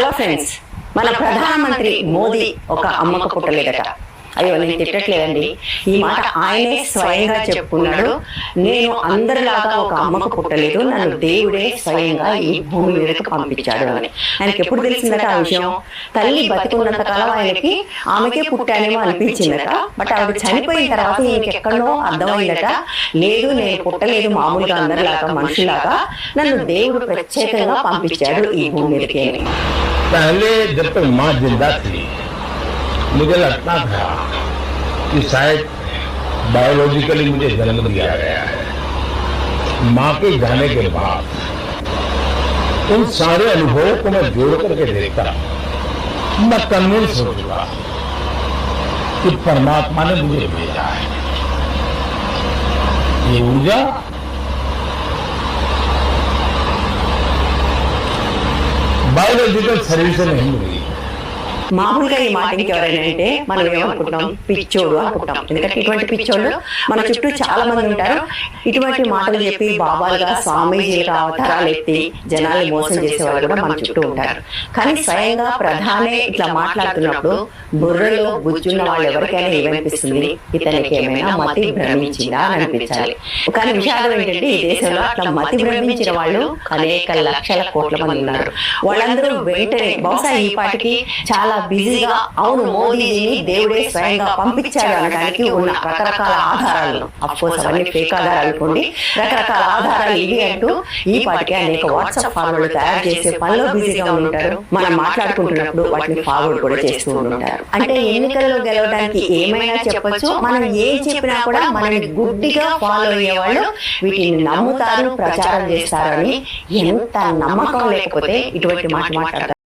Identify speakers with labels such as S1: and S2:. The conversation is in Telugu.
S1: హలో ఫ్రెండ్స్ మన ప్రధానమంత్రి మోదీ ఒక అమ్మక పుట్టలేదట. అయ్యో నేను తిట్టట్లేదండి. ఈ మాట ఆయనే స్వయంగా చెప్పుకున్నాడు. నేను అందరిలాగా ఒక అమ్మకు పుట్టలేదు. నన్ను దేవుడే స్వయంగా ఈ భూమి మీదకి పంపించాడు అని. ఆయనకి ఎప్పుడు తెలిసిందట ఆ విషయం? తల్లి బతికున్నంత కాలం ఆయనకి ఆమెకే పుట్టానేమో అనిపించిందట. బట్ ఆవిడ చనిపోయిన తర్వాత ఈయనకి ఎక్కడో అర్థమైందట. లేదు నేను పుట్టలేదు మామూలుగా అందరిలాగా మనుషులాగా నన్ను దేవుడు ప్రత్యేకంగా పంపించాడు ఈ భూమి మీదకి. అని
S2: पहले जब तक माँ ज़िंदा थी, मुझे लगता था कि शायद बायोलॉजिकली मुझे जन्म दिया गया है। माँ के जाने के बाद उन सारे अनुभवों को मैं जोड़ करके देखता, मैं कन्विंस हो चुका कि परमात्मा ने मुझे भेजा है। ये ऊर्जा बायोलॉजिकल शरीर से नहीं मिली
S1: మామూలుగా ఈ మాట ఇంకెవరైనా అంటే మనం ఏమనుకుంటాం? పిచ్చోడు అనుకుంటాం. ఎందుకంటే ఇటువంటి పిచ్చోళ్ళు మన చుట్టూ చాలా మంది ఉంటారు. ఇటువంటి మాటలు చెప్పి బాబాలుగా స్వామీజీలుగా అవతారాలు ఎత్తి జనాల్ని మోసం చేసేవాళ్ళు కూడా మన చుట్టూ ఉంటారు. కానీ స్వయంగా ప్రధానే ఇట్లా మాట్లాడుతున్నప్పుడు బుర్రలో బుజ్జున్న వాళ్ళు ఎవరికైనా ఏమనిపిస్తుంది? ఇతనికి ఏమైనా మతి భ్రమించిందా అని అనిపించాలి. కానీ విషాదం ఏంటంటే ఈ దేశంలో అట్లా మతి భ్రమించిన వాళ్ళు అనేక లక్షల కోట్ల మంది ఉన్నారు. వాళ్ళందరూ వెంటనే బహుశా ఈ పాటికి చాలా బిజీగా అవును మోదీజీని దేవుడే స్వయంగా పంపించాడు అనడానికి ఉన్న రకరకాల ఆధారాలను. అఫ్కోర్స్ అవన్నీ ఫేక్ ఆధారాలు అనుకోండి. రకరకాల ఆధారాలు ఇవి అంటూ ఈ పాటికి అనేక వాట్సాప్ ఫార్వర్డ్ తయారు చేసే పనిలో బిజీగా ఉంటారు మనం మాట్లాడుకుంటున్నప్పుడు వాటిని ఫార్వర్డ్ కూడా చేస్తూ ఉంటారు అంటే ఎన్నికల్లో గెలవడానికి ఏమైనా చెప్పొచ్చు? మనం ఏం చెప్పినా కూడా మనని గుడ్డిగా ఫాలో అయ్యేవాళ్ళు వీటిని నమ్ముతారు ప్రచారం చేస్తారని ఎంత నమ్మకం లేకపోతే ఇటువంటి మాట మాట్లాడతారు.